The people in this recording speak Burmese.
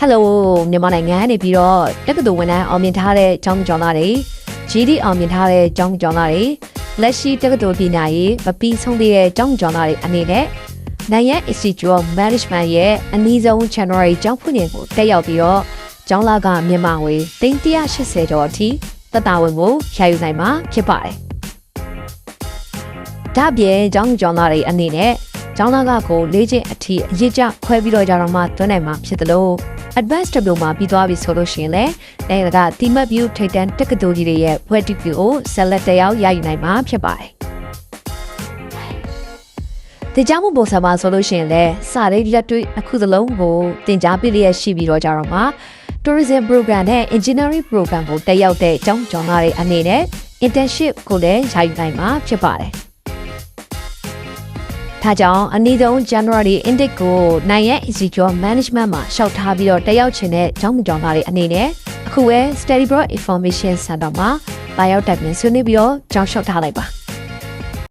Hello မြန်မာနိုင်ငံကနေပြီးတော့တက္ကသိုလ်ဝန်ထမ်းအောင်မြင်ထားတဲ့ကျောင်းကျောင်းသားတွေ GD အောင်မြင်ထားတဲ့ကျောင်းကျောင်းသားတွေလက်ရှိတက္ကသိုလ်ပညာရေးမပြီးဆုံးသေးတဲ့ကျောင်းကျောင်းသားတွေအနေနဲ့နိုင်ငံ Institute of Management ရဲ့အနည်းဆုံး channel တွေကျောင်းဖွင့်နေကိုတက်ရောက်ပြီးတော့ကျောင်းလာကမြန်မာငွေ380ကျော်အထိသက်တာဝင်ကိုရယူနိုင်မှာဖြစ်ပါတယ်။ဒါ့အပြင်ကျောင်းကျောင်းသားတွေအနေနဲ့ ကျောင်းသားကကိုလေးချင်းအထိအရေးကြခွဲပြီးတော့ကြတော့မှတွန်းနိုင်မှာဖြစ်တယ်လို့ advanced diploma ပြီးသွားပြီဆိုလို့ရှိရင်လည်းနိုင်ငံကတိမတ် view ထိတ်တန်းတက္ကသိုလ်ကြီးတွေရဲ့ဘွဲ့တီကိုဆက်လက်တက်ရောက်ရယူနိုင်မှာဖြစ်ပါတယ်။ဒီကြောင့်မို့ပုံစံမှာဆိုလို့ရှိရင်လည်းစာရေးလက်တွေ့အခုစလုံးကိုတင် जा ပြည့်လျက်ရှိပြီးတော့ကြတော့မှ tourism program နဲ့ engineering program ကိုတက်ရောက်တဲ့အကြောင်းကြောင့်တွေအနေနဲ့ internship ကိုလည်းရယူနိုင်မှာဖြစ်ပါတယ်။ ဒါကြောင့်အနည်းဆုံး January intake ကိုနိုင်ရဲ့ Institute Management မှာရှောက်ထားပြီးတော့တက်ရောက်ချင်တဲ့ကျောင်းကြောင်းသားတွေအနေနဲ့အခုပဲ Study Broad Information Center မှာလာရောက်တက်ပြင်ဆွေးနွေးပြီးတော့ကျောင်းလျှောက်ထားလိုက်ပါ